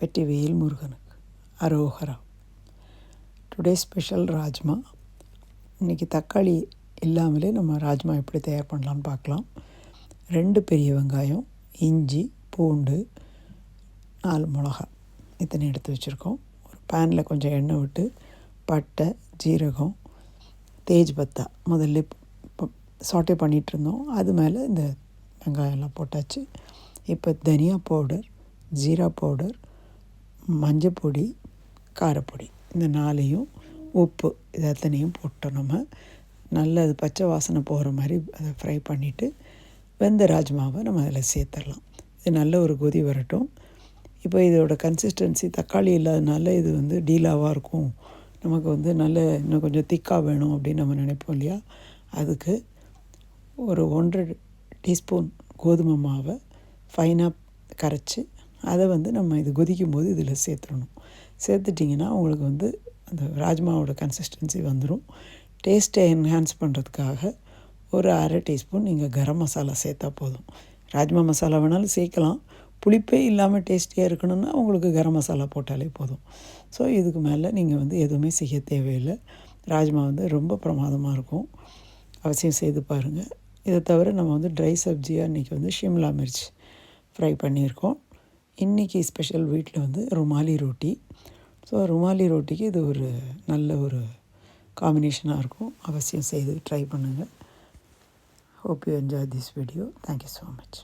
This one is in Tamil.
வெற்றிவேல் முருகனுக்கு. அரோகரா. Today special rajma. இன்றைக்கி தக்காளி இல்லாமலே நம்ம ராஜ்மா எப்படி தயார் பண்ணலான்னு பார்க்கலாம். ரெண்டு பெரிய வெங்காயம் இஞ்சி பூண்டு நாலு மிளகா. இத்தனை எடுத்து வச்சுருக்கோம். ஒரு பேனில் கொஞ்சம் எண்ணெய் விட்டு பட்டை ஜீரகம் தேஜ் பத்தா. முதல்ல சாட்டே பண்ணிகிட்டு இருந்தோம். அது மேலே இந்த வெங்காயம்லாம் போட்டாச்சு. இப்போ தனியா பவுடர் ஜீரா பவுடர் மஞ்சப்பொடி காரப்பொடி. இந்த நாலையும் உப்பு இது அத்தனையும் போட்டோம் நம்ம. நல்ல அது பச்சை வாசனை போகிற மாதிரி அதை ஃப்ரை பண்ணிவிட்டு வெந்த ராஜ்மாவை நம்ம அதில் சேர்த்துடலாம். இது நல்ல ஒரு கொதி வரட்டும். இப்போ இதோட கன்சிஸ்டன்சி தக்காளி இல்லாதனால இது வந்து டீலாவாக இருக்கும். நமக்கு வந்து நல்ல இன்னும் கொஞ்சம் திக்காக வேணும் அப்படின்னு நம்ம நினைப்போம் இல்லையா? அதுக்கு ஒரு ஒன்றரை டீஸ்பூன் கோதுமை மாவை ஃபைனாக கரைச்சி அதை வந்து நம்ம இது கொதிக்கும் போது இதில் சேர்த்துடணும். சேர்த்துட்டிங்கன்னா உங்களுக்கு வந்து அந்த ராஜ்மாவோட கன்சிஸ்டன்சி வந்துடும் டேஸ்ட்டை என்ஹான்ஸ் பண்ணுறதுக்காக ஒரு அரை டீஸ்பூன் நீங்கள் கரம் மசாலா சேர்த்தா போதும். ராஜ்மா மசாலா வேணாலும் சேர்க்கலாம். புளிப்பே இல்லாமல் டேஸ்டியாக இருக்கணும்னா உங்களுக்கு கரம் மசாலா போட்டாலே போதும். ஸோ இதுக்கு மேலே நீங்கள் வந்து எதுவுமே செய்ய தேவையில்லை. ராஜ்மா வந்து ரொம்ப பிரமாதமாக இருக்கும். அவசியம் செய்து பாருங்கள் இதை தவிர நம்ம வந்து ட்ரை சப்ஜியாக இன்றைக்கி வந்து ஷிம்லா மிர்ச் ஃப்ரை பண்ணியிருக்கோம். இன்றைக்கி ஸ்பெஷல் வீட்டில் வந்து ருமாலி ரோட்டி. ஸோ ருமாலி ரோட்டிக்கு இது ஒரு நல்ல ஒரு காம்பினேஷனாக இருக்கும். அவசியம் செய்து ட்ரை பண்ணுங்கள் hope you enjoy this video thank you so much